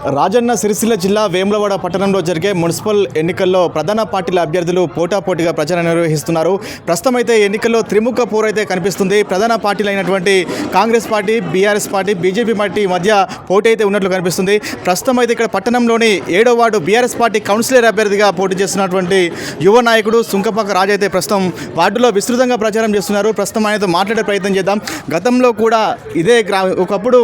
రాజన్న సిరిసిల్ల జిల్లా వేములవాడ పట్టణంలో జరిగే మున్సిపల్ ఎన్నికల్లో ప్రధాన పార్టీల అభ్యర్థులు పోటాపోటీగా ప్రచారం నిర్వహిస్తున్నారు. ప్రస్తుతం అయితే ఎన్నికల్లో త్రిముఖ పోర్ అయితే కనిపిస్తుంది. ప్రధాన పార్టీలు అయినటువంటి Congress party BRS party BJP party మధ్య పోటీ అయితే ఉన్నట్లు కనిపిస్తుంది. ప్రస్తుతం అయితే ఇక్కడ పట్టణంలోని ఏడో వార్డు బీఆర్ఎస్ పార్టీ కౌన్సిలర్ అభ్యర్థిగా పోటీ చేస్తున్నటువంటి యువ నాయకుడు సుంకపాక రాజు అయితే ప్రస్తుతం వార్డులో విస్తృతంగా ప్రచారం చేస్తున్నారు. ప్రస్తుతం ఆయనతో మాట్లాడే ప్రయత్నం చేద్దాం. గతంలో కూడా ఇదే గ్రా ఒకప్పుడు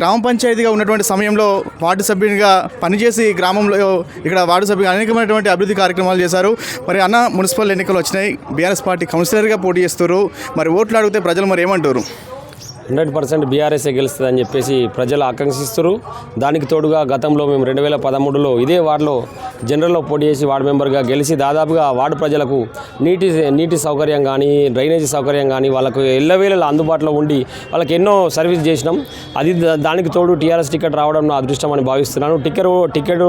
గ్రామ పంచాయతీగా ఉన్నటువంటి సమయంలో వార్డు సభ్యునిగా పనిచేసి గ్రామంలో ఇక్కడ వార్డు సభ్యులు అనేకమైనటువంటి అభివృద్ధి కార్యక్రమాలు చేశారు. మరి అన్న మున్సిపల్ ఎన్నికలు వచ్చినాయి. బీఆర్ఎస్ పార్టీ కౌన్సిలర్గా పోటీ చేస్తారు మరి ఓట్లు అడిగితే ప్రజలు మరి ఏమంటారు? హండ్రెడ్ పర్సెంట్ బీఆర్ఎస్ఏ గెలుస్తుందని చెప్పేసి ప్రజలు ఆకాంక్షిస్తారు దానికి తోడుగా గతంలో మేము రెండు వేల పదమూడులో ఇదే వార్డులో జనరల్లో పోటీ చేసి వార్డు మెంబర్గా గెలిచి దాదాపుగా వార్డు ప్రజలకు నీటి నీటి సౌకర్యం కానీ డ్రైనేజీ సౌకర్యం కానీ వాళ్ళకు ఎల్లవేళలా అందుబాటులో ఉండి వాళ్ళకి ఎన్నో సర్వీస్ చేసినాం. అది దానికి తోడు టీఆర్ఎస్ టికెట్ రావడం నా అదృష్టం అని భావిస్తున్నాను. టికెట్ టికెట్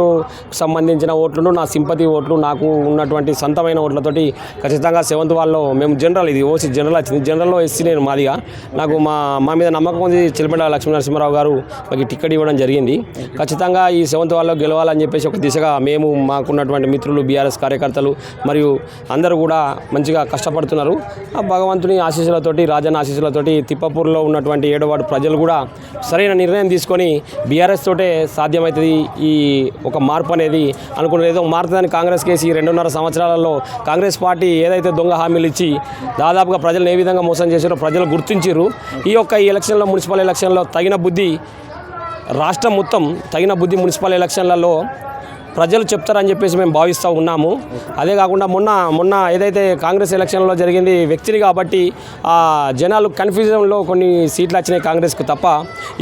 సంబంధించిన ఓట్లను నా సింపతి ఓట్లు నాకు ఉన్నటువంటి సొంతమైన ఓట్లతోటి ఖచ్చితంగా సెవెంత్ వాళ్ళలో మేము జనరల్ ఇది ఓసీ జనరల్ వచ్చింది జనరల్లో ఎస్సీ నేను మాదిగా. నాకు మా మా మీద నమ్మకం ఉంది చిలపెండ లక్ష్మీ నరసింహారావు గారు మాకు టికెట్ ఇవ్వడం జరిగింది. ఖచ్చితంగా ఈ సెవెంత్ వాళ్ళలో గెలవాలని చెప్పేసి ఒక దిశగా మేము మాకున్నటువంటి మిత్రులు బీఆర్ఎస్ కార్యకర్తలు మరియు అందరూ కూడా మంచిగా కష్టపడుతున్నారు. ఆ భగవంతుని ఆశీస్సులతోటి రాజన్న ఆశీస్సులతోటి తిప్పపూర్లో ఉన్నటువంటి ఏడవాడు ప్రజలు కూడా సరైన నిర్ణయం తీసుకొని బీఆర్ఎస్ తోటే సాధ్యమవుతుంది ఈ ఒక మార్పు అనేది అనుకున్నది ఏదో మారుతుందని కాంగ్రెస్ కేసి ఈ రెండున్నర సంవత్సరాలలో కాంగ్రెస్ పార్టీ ఏదైతే దొంగ హామీలు ఇచ్చి దాదాపుగా ప్రజలను ఏ విధంగా మోసం చేశారో ప్రజలు గుర్తించారు ఈ యొక్క ఈ ఎలక్షన్లో మున్సిపల్ ఎలక్షన్లో తగిన బుద్ధి రాష్ట్రం మొత్తం తగిన బుద్ధి మున్సిపల్ ఎలక్షన్లలో ప్రజలు చెప్తారని చెప్పేసి మేము భావిస్తూ ఉన్నాము. అదే కాకుండా మొన్న మొన్న ఏదైతే కాంగ్రెస్ ఎలక్షన్లో జరిగింది వ్యక్తిని కాబట్టి ఆ జనాలు కన్ఫ్యూజన్లో కొన్ని సీట్లు వచ్చినాయి కాంగ్రెస్కు తప్ప.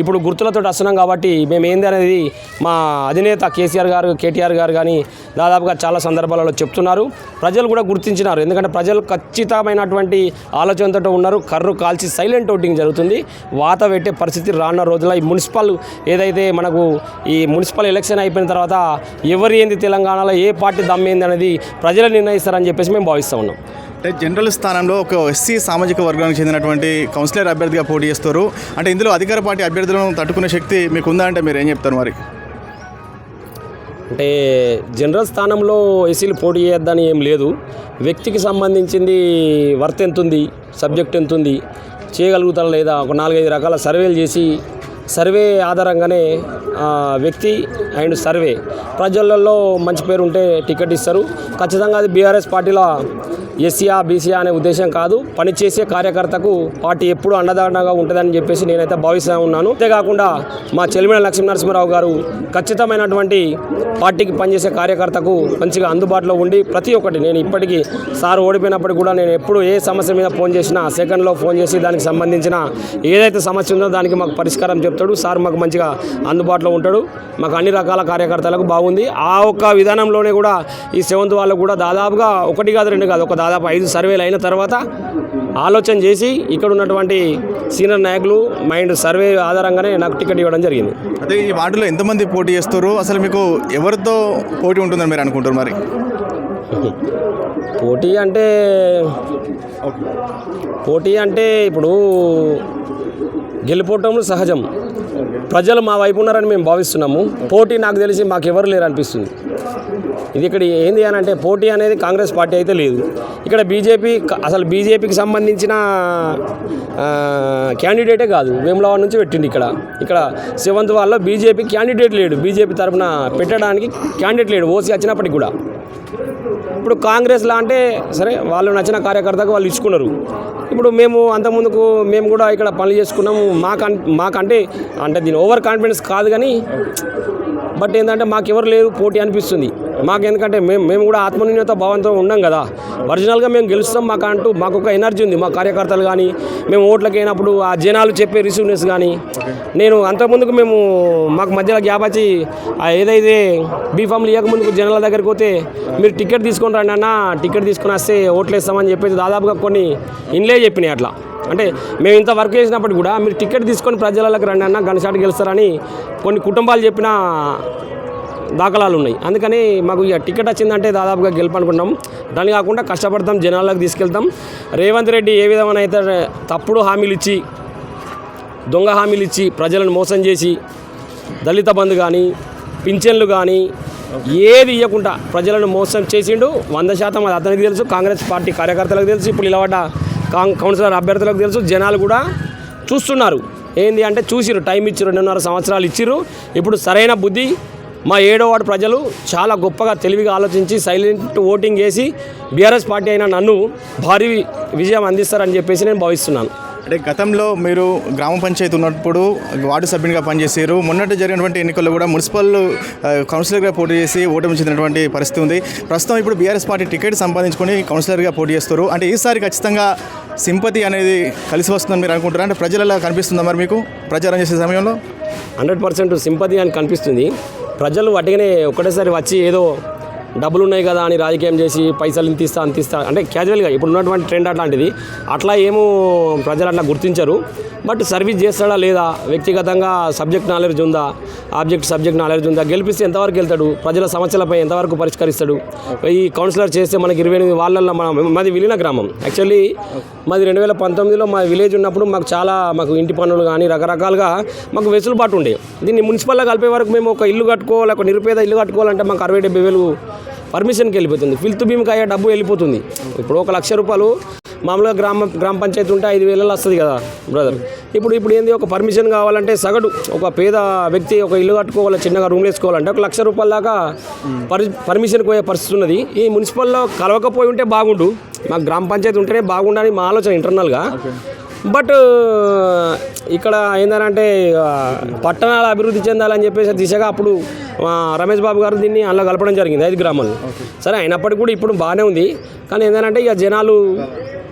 ఇప్పుడు గుర్తులతో వస్తున్నాం కాబట్టి మేము ఏంది అనేది మా అధినేత కేసీఆర్ గారు కేటీఆర్ గారు కానీ దాదాపుగా చాలా సందర్భాలలో చెప్తున్నారు. ప్రజలు కూడా గుర్తించినారు. ఎందుకంటే ప్రజలు ఖచ్చితమైనటువంటి ఆలోచనతో ఉన్నారు. కర్రు కాల్చి సైలెంట్ ఓటింగ్ జరుగుతుంది. వాత పెట్టే పరిస్థితి రానున్న రోజుల ఈ మున్సిపల్ ఏదైతే మనకు ఈ మున్సిపల్ ఎలక్షన్ అయిపోయిన తర్వాత ఎవరు ఏంది తెలంగాణలో ఏ పార్టీ దమ్మేంది అనేది ప్రజలు నిర్ణయిస్తారని చెప్పేసి మేము భావిస్తూ ఉన్నాం. అంటే జనరల్ స్థానంలో ఒక ఎస్సీ సామాజిక వర్గానికి చెందినటువంటి కౌన్సిలర్ అభ్యర్థిగా పోటీ చేస్తారు. అంటే ఇందులో అధికార పార్టీ అభ్యర్థులను తట్టుకునే శక్తి మీకు ఉందా అంటే మీరు ఏం చెప్తారు మరి? అంటే జనరల్ స్థానంలో ఎస్సీలు పోటీ చేయొద్దని ఏం లేదు. వ్యక్తికి సంబంధించింది వర్త్ ఎంత ఉంది సబ్జెక్ట్ ఎంత ఉంది చేయగలుగుతారా లేదా ఒక నాలుగైదు రకాల సర్వేలు చేసి సర్వే ఆధారంగానే వ్యక్తి అండ్ సర్వే. ప్రజలలో మంచి పేరు ఉంటే టికెట్ ఇస్తారు. ఖచ్చితంగా అది బీఆర్ఎస్ పార్టీలో ఎస్సీఆ బీసీఆ అనే ఉద్దేశం కాదు. పనిచేసే కార్యకర్తకు పార్టీ ఎప్పుడు అండదండగా ఉంటుందని చెప్పేసి నేనైతే భావిస్తూ ఉన్నాను. అంతేకాకుండా మా చెలిమిన లక్ష్మీనరసింహారావు గారు ఖచ్చితమైనటువంటి పార్టీకి పనిచేసే కార్యకర్తకు మంచిగా అందుబాటులో ఉండి ప్రతి ఒక్కటి నేను ఇప్పటికీ సార్ ఓడిపోయినప్పటికీ కూడా నేను ఎప్పుడు ఏ సమస్య మీద ఫోన్ చేసినా సెకండ్లో ఫోన్ చేసి దానికి సంబంధించిన ఏదైతే సమస్య ఉందో దానికి మాకు పరిష్కారం చెప్తాడు. సార్ మాకు మంచిగా అందుబాటులో ఉంటాడు. మాకు అన్ని రకాల కార్యకర్తలకు బాగుంది. ఆ ఒక్క విధానంలోనే కూడా ఈ సెవెంత్ వాళ్ళకు కూడా దాదాపుగా ఒకటి కాదు రెండు కాదు ఒక దాదాపు ఐదు సర్వేలు అయిన తర్వాత ఆలోచన చేసి ఇక్కడ ఉన్నటువంటి సీనియర్ నాయకులు మైండ్ సర్వే ఆధారంగానే నాకు టికెట్ ఇవ్వడం జరిగింది. అదే ఈ వార్డులో ఎంతమంది పోటీ చేస్తారు? అసలు మీకు ఎవరితో పోటీ ఉంటుందని మీరు అనుకుంటారు మరి? పోటీ అంటే పోటీ అంటే ఇప్పుడు గెలిపోవటం సహజం. ప్రజలు మా వైపు ఉన్నారని మేము భావిస్తున్నాము. పోటీ నాకు తెలిసి మాకు ఎవరు లేరు అనిపిస్తుంది ఇది ఇక్కడ ఏంది అని అంటే పోటీ అనేది కాంగ్రెస్ పార్టీ అయితే లేదు. ఇక్కడ బీజేపీ అసలు బీజేపీకి సంబంధించిన క్యాండిడేటే కాదు. వేములవాడ నుంచి పెట్టింది ఇక్కడ. ఇక్కడ సెవెంత్ వాళ్ళలో బీజేపీ క్యాండిడేట్ లేడు. బీజేపీ తరఫున పెట్టడానికి క్యాండిడేట్ లేడు. ఓసీ వచ్చినప్పటికి కూడా. ఇప్పుడు కాంగ్రెస్లో అంటే సరే వాళ్ళు నచ్చిన కార్యకర్తకు వాళ్ళు ఇచ్చుకున్నారు. ఇప్పుడు మేము అంతకుముందుకు మేము కూడా ఇక్కడ పనులు చేసుకున్నాము. మాకం మాకంటే అంటే దీని ఓవర్ కాన్ఫిడెన్స్ కాదు కానీ బట్ ఏంటంటే మాకెవరు లేదు పోటీ అనిపిస్తుంది. మాకు ఎందుకంటే మేము మేము కూడా ఆత్మన్యూనత భావంతో ఉన్నాం కదా. ఒరిజినల్గా మేము గెలుస్తాం మాకు అంటూ మాకు ఒక ఎనర్జీ ఉంది. మా కార్యకర్తలు కానీ మేము ఓట్లకి అయినప్పుడు ఆ జనాలు చెప్పే రిసీవ్నెస్ కానీ నేను అంతకుముందుకు మేము మాకు మధ్యలో గ్యాప్ వచ్చి ఆ ఏదైతే బీఫామ్లు ఇవ్వకముందుకు జనాల దగ్గరికి పోతే మీరు టికెట్ తీసుకొని రండి అన్న టికెట్ తీసుకొని వస్తే ఓట్లు వేస్తామని చెప్పేసి దాదాపుగా కొన్ని ఇన్లే చెప్పినాయి అట్లా. అంటే మేము ఇంత వర్క్ చేసినప్పుడు కూడా మీరు టికెట్ తీసుకొని ప్రజలకు రండి అన్న గణశాట్ గెలుస్తారని కొన్ని కుటుంబాలు చెప్పిన దాఖలాలు ఉన్నాయి. అందుకని మాకు ఇక టికెట్ వచ్చిందంటే దాదాపుగా గెలుపనుకున్నాం. దాన్ని కాకుండా కష్టపడతాం జనాలకు తీసుకెళ్తాం. రేవంత్ రెడ్డి ఏ విధమైన అయితే తప్పుడు హామీలు ఇచ్చి దొంగ హామీలు ఇచ్చి ప్రజలను మోసం చేసి దళిత బంధు కానీ పింఛన్లు కానీ ఏది ఇవ్వకుండా ప్రజలను మోసం చేసిండు. వంద శాతం అది అతనికి తెలుసు కాంగ్రెస్ పార్టీ కార్యకర్తలకు తెలుసు ఇప్పుడు నిలబడ్డ కాంగ్ కౌన్సిలర్ అభ్యర్థులకు తెలుసు. జనాలు కూడా చూస్తున్నారు. ఏంది అంటే చూసిరు టైం ఇచ్చి రెండున్నర సంవత్సరాలు ఇచ్చిర్రు. ఇప్పుడు సరైన బుద్ధి మా ఏడో వార్డు ప్రజలు చాలా గొప్పగా తెలివిగా ఆలోచించి సైలెంట్ ఓటింగ్ చేసి బీఆర్ఎస్ పార్టీ అయిన నన్ను భారీ విజయం అందిస్తారని చెప్పేసి నేను భావిస్తున్నాను. అంటే గతంలో మీరు గ్రామ పంచాయతీ ఉన్నప్పుడు వార్డు సభ్యునిగా పనిచేసారు మొన్నటి జరిగినటువంటి ఎన్నికల్లో కూడా మున్సిపల్ కౌన్సిలర్గా పోటీ చేసి ఓటమి చెందినటువంటి పరిస్థితి ఉంది. ప్రస్తుతం ఇప్పుడు బీఆర్ఎస్ పార్టీ టికెట్ సంపాదించుకొని కౌన్సిలర్గా పోటీ చేస్తారు. అంటే ఈసారి ఖచ్చితంగా సింపతి అనేది కలిసి వస్తుందని మీరు అనుకుంటారా అంటే ప్రజలలో కనిపిస్తుందా మరి మీకు? ప్రచారం చేసే సమయంలో? హండ్రెడ్ పర్సెంట్ సింపతి అని కనిపిస్తుంది. ప్రజలు వాటికనే ఒకటేసారి వచ్చి ఏదో డబ్బులు ఉన్నాయి కదా అని రాజకీయం చేసి పైసలు ఇంత ఇస్తా అంత ఇస్తా. అంటే క్యాజువల్గా ఇప్పుడు ఉన్నటువంటి ట్రెండ్ అట్లాంటిది. అట్లా ఏమో ప్రజలు అట్లా గుర్తించరు. బట్ సర్వీస్ చేస్తాడా లేదా? వ్యక్తిగతంగా సబ్జెక్ట్ నాలెడ్జ్ ఉందా? ఆబ్జెక్ట్ సబ్జెక్ట్ నాలెడ్జ్ ఉందా? గెలిపిస్తే ఎంతవరకు వెళ్తాడు? ప్రజల సమస్యలపై ఎంతవరకు పరిష్కరిస్తాడు? ఈ కౌన్సిలర్ చేస్తే మనకి ఇరవై ఎనిమిది వాళ్ళల్లో మన మాది విలీన గ్రామం. యాక్చువల్లీ మాది రెండు వేల పంతొమ్మిదిలో మా విలేజ్ ఉన్నప్పుడు మాకు చాలా మాకు ఇంటి పనులు కానీ రకరకాలుగా మాకు వెసులుబాటు ఉండే. దీన్ని మున్సిపల్గా కలిపే వరకు మేము ఒక ఇల్లు కట్టుకోవాలి ఒక నిరుపేద ఇల్లు కట్టుకోవాలంటే మాకు అరవై డెబ్బై వేలు పర్మిషన్కి వెళ్ళిపోతుంది. ఫిల్త్ భీమ్కి అయ్యే డబ్బు వెళ్ళిపోతుంది. ఇప్పుడు ఒక లక్ష రూపాయలు మామూలుగా గ్రామ గ్రామ పంచాయతీ ఉంటే ఐదు వేలలో వస్తుంది కదా బ్రదర్ ఇప్పుడు ఇప్పుడు ఏంది ఒక పర్మిషన్ కావాలంటే సగటు ఒక పేద వ్యక్తి ఒక ఇల్లు కట్టుకోవాలి చిన్నగా రూమ్ వేసుకోవాలంటే ఒక లక్ష రూపాయల దాకా పర్ పర్మిషన్కి పోయే పరిస్థితి ఉన్నది. ఈ మున్సిపల్లో కలవకపోయి ఉంటే బాగుండు. మాకు గ్రామ పంచాయతీ ఉంటేనే బాగుండని మా ఆలోచన ఇంటర్నల్గా బట్ ఇక్కడ ఏంటంటే పట్టణాలు అభివృద్ధి చెందాలని చెప్పేసి దిశగా అప్పుడు రమేష్ బాబు గారు దీన్ని అందులో కలపడం జరిగింది ఐదు గ్రామాలు సరే అయినప్పటికీ కూడా ఇప్పుడు బాగానే ఉంది. కానీ ఏంటంటే ఇక జనాలు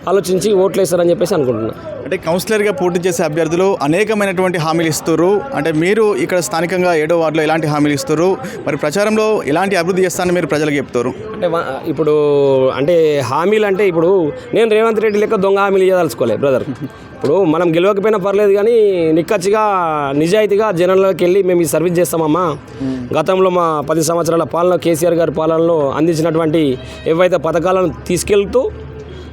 ఆలోచించి ఓట్లు వేస్తారని చెప్పేసి అనుకుంటున్నా. అంటే కౌన్సిలర్గా పోటీ చేసే అభ్యర్థులు అనేకమైనటువంటి హామీలు ఇస్తారు అంటే మీరు ఇక్కడ స్థానికంగా ఏడో వార్డులో ఎలాంటి హామీలు ఇస్తారు మరి ప్రచారంలో ఎలాంటి అభివృద్ధి చేస్తారని మీరు ప్రజలకు చెప్తారు అంటే ఇప్పుడు అంటే హామీలు అంటే ఇప్పుడు నేను రేవంత్ రెడ్డి లెక్క దొంగ హామీలు ఇవ్వదలుచుకోలే బ్రదర్. ఇప్పుడు మనం గెలవకపోయినా పర్లేదు కానీ నిక్కచ్చిగా నిజాయితీగా జనాల్లోకి వెళ్ళి మేము ఈ సర్వీస్ చేస్తామమ్మా. గతంలో మా పది సంవత్సరాల పాలన కేసీఆర్ గారి పాలనలో అందించినటువంటి ఏవైతే పథకాలను తీసుకెళ్తూ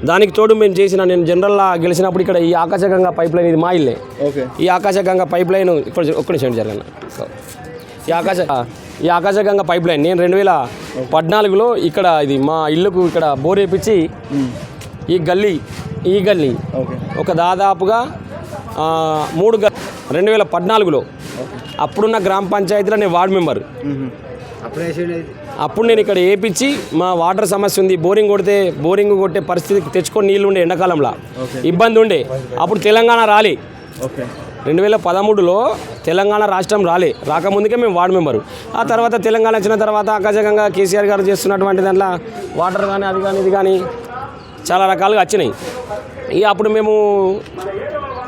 దానికి తోడు మేము చేసిన నేను జనరల్గా గెలిచినప్పుడు ఇక్కడ ఈ ఆకాశగంగా పైప్ లైన్ ఇది మా ఇల్లే. ఓకే. ఈ ఆకాశగంగా పైప్ లైన్ ఇక్కడ ఒక్క నిమిషం జరగన్న ఈ ఆకాశ ఈ ఆకాశగంగా పైప్ లైన్ నేను రెండు వేల పద్నాలుగులో ఇక్కడ ఇది మా ఇల్లుకు ఇక్కడ బోర్ వేపించి ఈ గల్లీ ఈ గల్లీ ఒక దాదాపుగా మూడు గ రెండు వేల పద్నాలుగులో అప్పుడున్న గ్రామ పంచాయతీలో నేను వార్డు మెంబర్. అప్పుడు నేను ఇక్కడ వేపించి మా వాటర్ సమస్య ఉంది బోరింగ్ కొడితే బోరింగ్ కొట్టే పరిస్థితి తెచ్చుకొని నీళ్ళు ఉండే ఎండాకాలంలో. ఇబ్బంది ఉండే. అప్పుడు తెలంగాణ రాలే. ఓకే. రెండు వేల పదమూడులో తెలంగాణ రాష్ట్రం రాలే. రాకముందుకే మేము వార్డు మెంబరు. ఆ తర్వాత తెలంగాణ వచ్చిన తర్వాత ఆకాశంగా కేసీఆర్ గారు చేస్తున్నటువంటి దాంట్లో వాటర్ కానీ అది కానీ ఇది కానీ చాలా రకాలుగా వచ్చినాయి. ఇక అప్పుడు మేము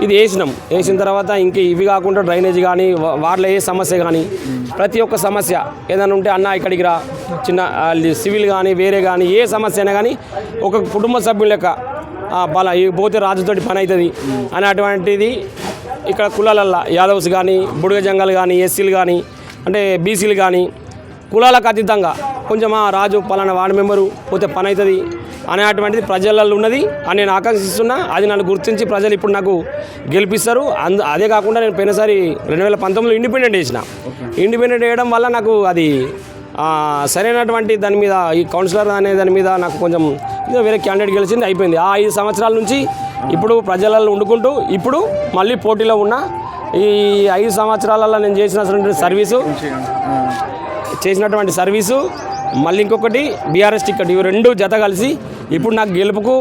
ఇది వేసినాం. వేసిన తర్వాత ఇంక ఇవి కాకుండా డ్రైనేజ్ కానీ వాటిలో ఏ సమస్య కానీ ప్రతి ఒక్క సమస్య ఏదైనా ఉంటే అన్న ఇక్కడికి రా. చిన్న సివిల్ కానీ వేరే కానీ ఏ సమస్య అయినా కానీ ఒక కుటుంబ సభ్యుల యొక్క బల పోతే రాజుతోటి పని అవుతుంది అనేటువంటిది ఇక్కడ కులాలల్లో యాదవ్స్ కానీ బుడుగ జంగల్ కానీ ఎస్సీలు కానీ అంటే బీసీలు కానీ కులాలకు అతీతంగా కొంచెం ఆ రాజు పలానా వార్డు మెంబరు పోతే పని అవుతుంది అనేటువంటిది ప్రజలలో ఉన్నది అని నేను ఆకాంక్షిస్తున్నా. అది నన్ను గుర్తించి ప్రజలు ఇప్పుడు నాకు గెలిపిస్తారు. అందు అదే కాకుండా నేను పోయినసారి రెండు వేల పంతొమ్మిదిలో ఇండిపెండెంట్ చేసిన. ఇండిపెండెంట్ వేయడం వల్ల నాకు అది సరైనటువంటి దాని మీద ఈ కౌన్సిలర్ అనే దాని మీద నాకు కొంచెం ఏదో వేరే క్యాండిడేట్ గెలిచింది అయిపోయింది. ఆ ఐదు సంవత్సరాల నుంచి ఇప్పుడు ప్రజలలో వండుకుంటూ ఇప్పుడు మళ్ళీ పోటీలో ఉన్న ఈ ఐదు సంవత్సరాలలో నేను చేసినటువంటి సర్వీసు చేసినటువంటి సర్వీసు మళ్ళీ ఇంకొకటి బీఆర్ఎస్ టికెట్ ఇవి రెండు జత కలిసి ఇప్పుడు నాకు గెలుపుకు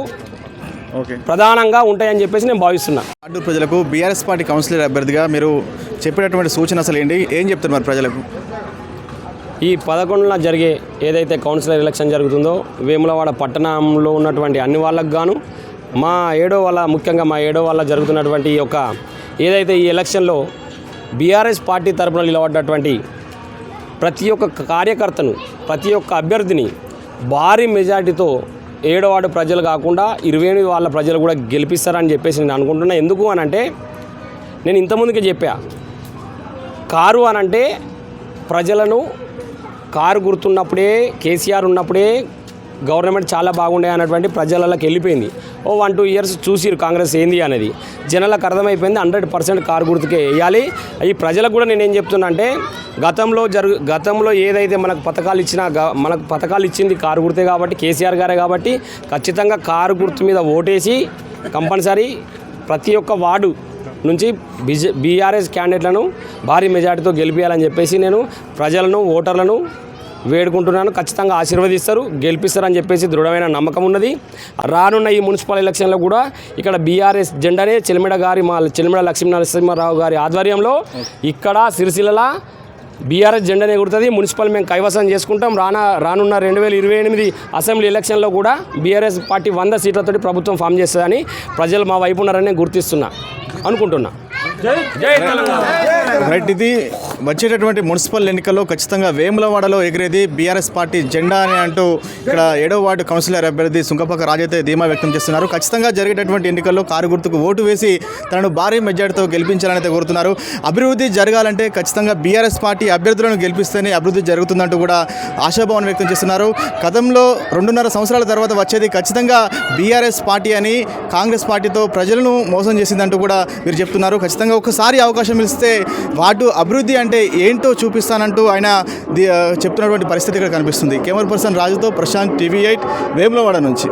ఓకే. ప్రధానంగా ఉంటాయని చెప్పేసి నేను భావిస్తున్నా. అడ్డు ప్రజలకు బీఆర్ఎస్ పార్టీ కౌన్సిలర్ అభ్యర్థిగా మీరు చెప్పినటువంటి సూచన అసలు ఏంటి? ఏం చెప్తారు మరి ప్రజలకు? ఈ పదకొండున జరిగే ఏదైతే కౌన్సిలర్ ఎలక్షన్ జరుగుతుందో వేములవాడ పట్టణంలో ఉన్నటువంటి అన్ని వాళ్ళకు గాను మా ఏడో వాళ్ళ ముఖ్యంగా మా ఏడో వాళ్ళ జరుగుతున్నటువంటి ఈ యొక్క ఏదైతే ఈ ఎలక్షన్లో బీఆర్ఎస్ పార్టీ తరపున నిలబడ్డటువంటి ప్రతి ఒక్క కార్యకర్తను ప్రతి ఒక్క అభ్యర్థిని భారీ మెజార్టీతో ఏడో వార్డు ప్రజలు కాకుండా ఇరవై ఎనిమిది వాళ్ళ ప్రజలు కూడా గెలిపిస్తారని చెప్పేసి నేను అనుకుంటున్నా. ఎందుకు అని అంటే నేను ఇంతకుముందుకే చెప్పా. కారు అని అంటే ప్రజలను కారు గుర్తున్నప్పుడే కేసీఆర్ ఉన్నప్పుడే గవర్నమెంట్ చాలా బాగుండే అన్నటువంటి ప్రజలకి వెళ్ళిపోయింది. ఓ వన్ టూ ఇయర్స్ చూసిరు కాంగ్రెస్ ఏంది అనేది. జనాలకు అర్థమైపోయింది హండ్రెడ్ పర్సెంట్ కారు గుర్తుకే వేయాలి. ఈ ప్రజలకు కూడా నేనేం చెప్తున్నా అంటే గతంలో జరుగు గతంలో ఏదైతే మనకు పథకాలు ఇచ్చినా గ- మనకు పథకాలు ఇచ్చింది కారు గుర్తే కాబట్టి కేసీఆర్ గారే కాబట్టి ఖచ్చితంగా కారు గుర్తు మీద ఓటేసి కంపల్సరీ ప్రతి ఒక్క వార్డు నుంచి బిజె బీఆర్ఎస్ క్యాండిడేట్లను భారీ మెజార్టీతో గెలిపించాలని చెప్పేసి నేను ప్రజలను ఓటర్లను వేడుకుంటున్నాను. ఖచ్చితంగా ఆశీర్వదిస్తారు గెలిపిస్తారని చెప్పేసి దృఢమైన నమ్మకం ఉన్నది. రానున్న ఈ మున్సిపల్ ఎలక్షన్లో కూడా ఇక్కడ బీఆర్ఎస్ జెండానే చిలమిడ గారి మా చిలమిడ లక్ష్మీ నరసింహారావు గారి ఆధ్వర్యంలో ఇక్కడ సిరిసిల్ల బీఆర్ఎస్ జెండానే ఎగురుతుంది మున్సిపల్ మేము కైవసం చేసుకుంటాం. రానా రానున్న రెండు వేల ఇరవై ఎనిమిది అసెంబ్లీ ఎలక్షన్లో కూడా బీఆర్ఎస్ పార్టీ వంద సీట్లతోటి ప్రభుత్వం ఫామ్ చేస్తుందని ప్రజలు మా వైపు ఉన్నారని నేను గుర్తిస్తున్నా అనుకుంటున్నా. రైట్ ఇది వచ్చేటటువంటి మున్సిపల్ ఎన్నికల్లో ఖచ్చితంగా వేములవాడలో ఎగిరేది బీఆర్ఎస్ పార్టీ జెండా అని అంటూ ఇక్కడ ఏడో వార్డు కౌన్సిలర్ అభ్యర్థి సుంకపక్క రాజైతే ధీమా వ్యక్తం చేస్తున్నారు. ఖచ్చితంగా జరిగేటటువంటి ఎన్నికల్లో కారు గుర్తుకు ఓటు వేసి తనను భారీ మెజార్టీతో గెలిపించాలని అయితే కోరుతున్నారు. అభివృద్ధి జరగాలంటే ఖచ్చితంగా బీఆర్ఎస్ పార్టీ అభ్యర్థులను గెలిపిస్తేనే అభివృద్ధి జరుగుతుందంటూ కూడా ఆశాభావం వ్యక్తం చేస్తున్నారు. గతంలో రెండున్నర సంవత్సరాల తర్వాత వచ్చేది ఖచ్చితంగా బీఆర్ఎస్ పార్టీ అని కాంగ్రెస్ పార్టీతో ప్రజలను మోసం చేసిందంటూ కూడా మీరు చెప్తున్నారు. ఖచ్చితంగా ఒకసారి అవకాశం ఇస్తే వార్డు అభివృద్ధి అంటే ఏంటో చూపిస్తానంటూ ఆయన చెప్తున్నటువంటి పరిస్థితి ఇక్కడ కనిపిస్తుంది. కెమెరా పర్సన్ రాజుతో ప్రశాంత్ టీవీ ఎయిట్ వేములవాడ నుంచి.